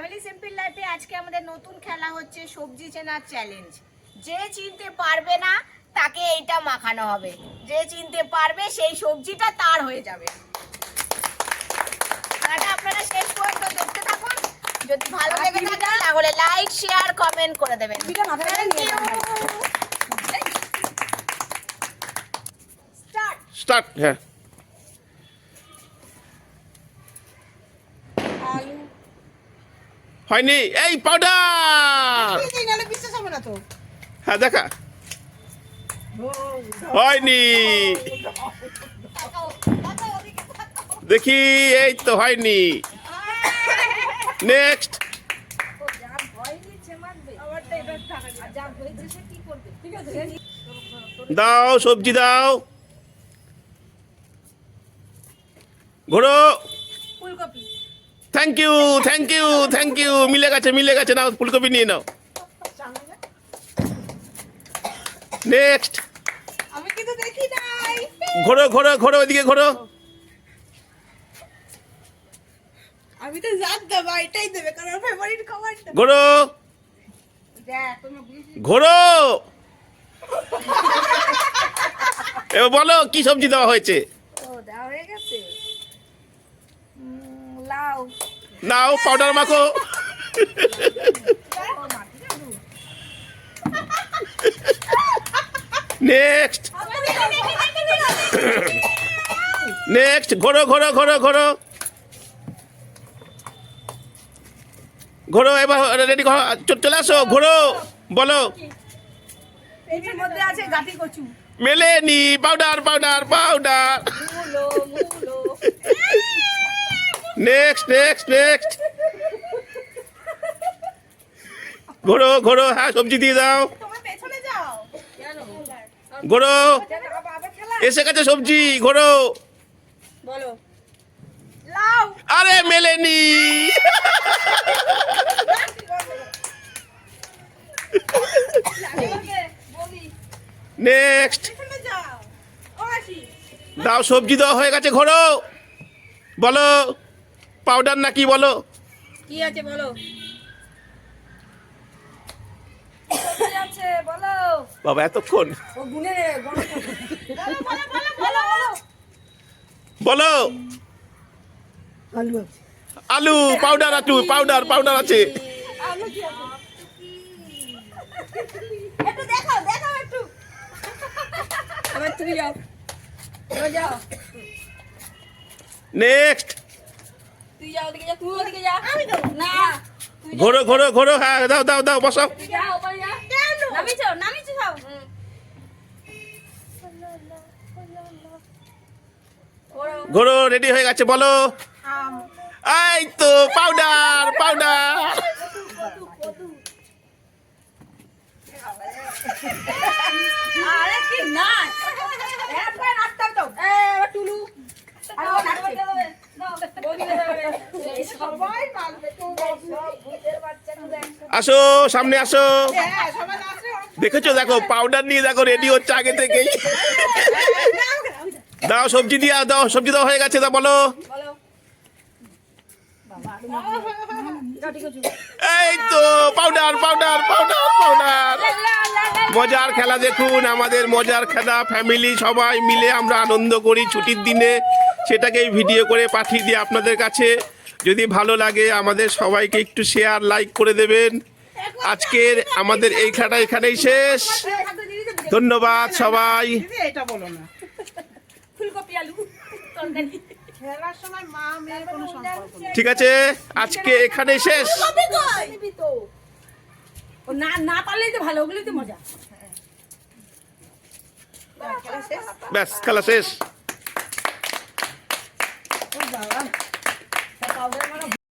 Family simple লাইফে আজকে আমাদের নতুন খেলা হচ্ছে সবজি চেনার চ্যালেঞ্জ যে চিনতে পারবে না তাকে এইটা মাখানো হবে। যে চিনতে পারবে সেই সবজিটা তার হয়ে যাবে। আপনারা শেষ পর্যন্ত দেখতে থাকুন। যদি ভালো লেগে থাকে তাহলে লাইক শেয়ার কমেন্ট করে দেবেন. Start. স্টার্ট হ্যাঁ। হয়নি। এই পাউডার হ্যাঁ দেখা। হয়নি। দেখি এই তো হয়নি। নেক্সট দাও সবজি দাও। ঘোড়ো। ফুলকপি। Thank you thank you thank you মিলে গেছে মিলে গেছে নাও ফুলকপি নিয়ে নাও নেক্সট আমি কিন্তু দেখি নাই। ঘোরো ঘোরো ঘোরো ওইদিকে ঘোরো। আমি তো এটাই দেবে কারণ ফেভারিট খাবারটা ঘোরো। ঘোরো। এবার বলো কি সবজি দেওয়া হয়েছে ও দেওয়া হয়ে গেছে উম, লাউ নাও পাউডার মাখো। নেক্সট নেক্সট ঘোরো ঘোরো ঘোরো ঘোরো। ঘোরো এবার রেডি চলে আসো ঘোরো বলো। মেলেনি পাউডার পাউডার পাউডার মুলো মুলো। নেক্সট নেক্সট নেক্সট ঘোরো ঘোরো হ্যাঁ সবজি দিয়ে দাও। ঘোরো এসে গেছে সবজি ঘোরো আরে মেলেনি। নেক্সট দাও সবজি দেওয়া হয়ে গেছে ঘোরো বলো। পাউডার নাকি বলো? কি আছে বলো? কি আছে বলো? বাবা এতক্ষণ। বলো বলো বলো বলো বলো। আলু। আছে আলু পাউডার আছে পাউডার পাউডার আছে। আলু কি আছে? একটু দেখাও দেখাও একটু। এবার তুমি যাও। এবার যাও। নেক্সট ঘোরো ঘোরো ঘোরো হ্যাঁ দাও দাও দাও বসাও ঘোরো রেডি হয়ে গেছে বলো এই তো পাউডার পাউডার আরে কি নাচ একবার নাচতে হবে তো এ এবার টুলু আরে ও নাচবে সবাই নাচবে তো সব ভূতের বাচ্চাগুলো একসাথে আসো, সামনে আসো। দেখেছ? দেখো পাউডার নিয়ে দেখো রেডি হচ্ছে আগে থেকেই। দাও, সবজি দিয়া দাও, সবজি দাও, হয়ে গেছে দা বলো। এই তো পাউডার পাউডার পাউডার পাউডার মজার খেলা দেখুন, আমাদের মজার খেলা ফ্যামিলি সবাই মিলে আমরা আনন্দ করি ছুটির দিনে। সেটাকে ভিডিও করে পাঠিয়ে দিই আপনাদের কাছে। যদি ভালো লাগে আমাদের সবাইকে একটু শেয়ার লাইক করে দেবেন। আজকের আমাদের এই খেলাটা এখানেই শেষ। ধন্যবাদ সবাই। এটা বলো না। ফুলকপি আলু তরকারি। ঠিক আছে আজকে এখানেই শেষ। না না পারলেই তো ভালো ওগুলোই তো মজা। ব্যাস খেলা শেষ।